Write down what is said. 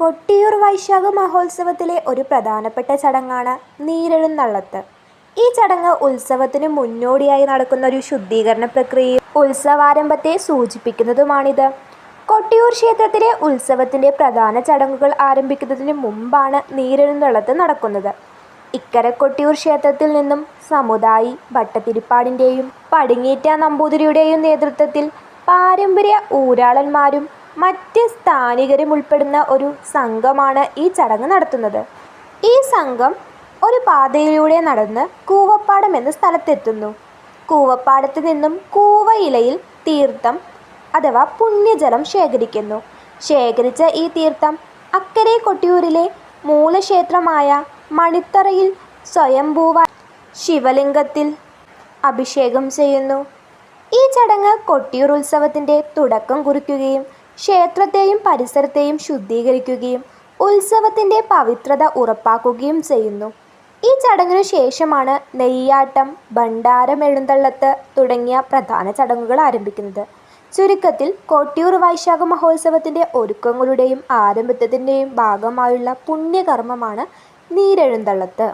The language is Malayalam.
കൊട്ടിയൂർ വൈശാഖ മഹോത്സവത്തിലെ ഒരു പ്രധാനപ്പെട്ട ചടങ്ങാണ് നീരെഴുന്നള്ളത്ത്. ഈ ചടങ്ങ് ഉത്സവത്തിന് മുന്നോടിയായി നടക്കുന്ന ഒരു ശുദ്ധീകരണ പ്രക്രിയ ഉത്സവാരംഭത്തെ സൂചിപ്പിക്കുന്നതുമാണിത്. കൊട്ടിയൂർ ക്ഷേത്രത്തിലെ ഉത്സവത്തിന്റെ പ്രധാന ചടങ്ങുകൾ ആരംഭിക്കുന്നതിന് മുമ്പാണ് നീരെഴുന്നള്ളത്ത് നടക്കുന്നത്. ഇക്കര കൊട്ടിയൂർ ക്ഷേത്രത്തിൽ നിന്നും സമുദായി ഭട്ടതിരിപ്പാടിന്റെയും പടിഞ്ഞീറ്റ നമ്പൂതിരിയുടെയും നേതൃത്വത്തിൽ പാരമ്പര്യ ഊരാളന്മാരും മറ്റ് സ്ഥാനികരും ഉൾപ്പെടുന്ന ഒരു സംഘമാണ് ഈ ചടങ്ങ് നടത്തുന്നത്. ഈ സംഘം ഒരു പാതയിലൂടെ നടന്ന് കൂവപ്പാടം എന്ന സ്ഥലത്തെത്തുന്നു. കൂവപ്പാടത്ത് നിന്നും കൂവയിലയിൽ തീർത്ഥം അഥവാ പുണ്യജലം ശേഖരിക്കുന്നു. ശേഖരിച്ച ഈ തീർത്ഥം അക്കരെ കൊട്ടിയൂരിലെ മൂലക്ഷേത്രമായ മണിത്തറയിൽ സ്വയംഭൂവ ശിവലിംഗത്തിൽ അഭിഷേകം ചെയ്യുന്നു. ഈ ചടങ്ങ് കൊട്ടിയൂർ ഉത്സവത്തിന്റെ തുടക്കം കുറിക്കുകയും ക്ഷേത്രത്തെയും പരിസരത്തെയും ശുദ്ധീകരിക്കുകയും ഉത്സവത്തിന്റെ പവിത്രത ഉറപ്പാക്കുകയും ചെയ്യുന്നു. ഈ ചടങ്ങിനു ശേഷമാണ് നെയ്യാട്ടം, ഭണ്ഡാരം എഴുന്നള്ളത്ത് തുടങ്ങിയ പ്രധാന ചടങ്ങുകൾ ആരംഭിക്കുന്നത്. ചുരുക്കത്തിൽ കൊട്ടിയൂർ വൈശാഖ മഹോത്സവത്തിന്റെ ഒരുക്കങ്ങളുടെയും ആരംഭത്തിന്റെയും ഭാഗമായുള്ള പുണ്യകർമ്മമാണ് നീരെഴുന്നള്ളത്ത്.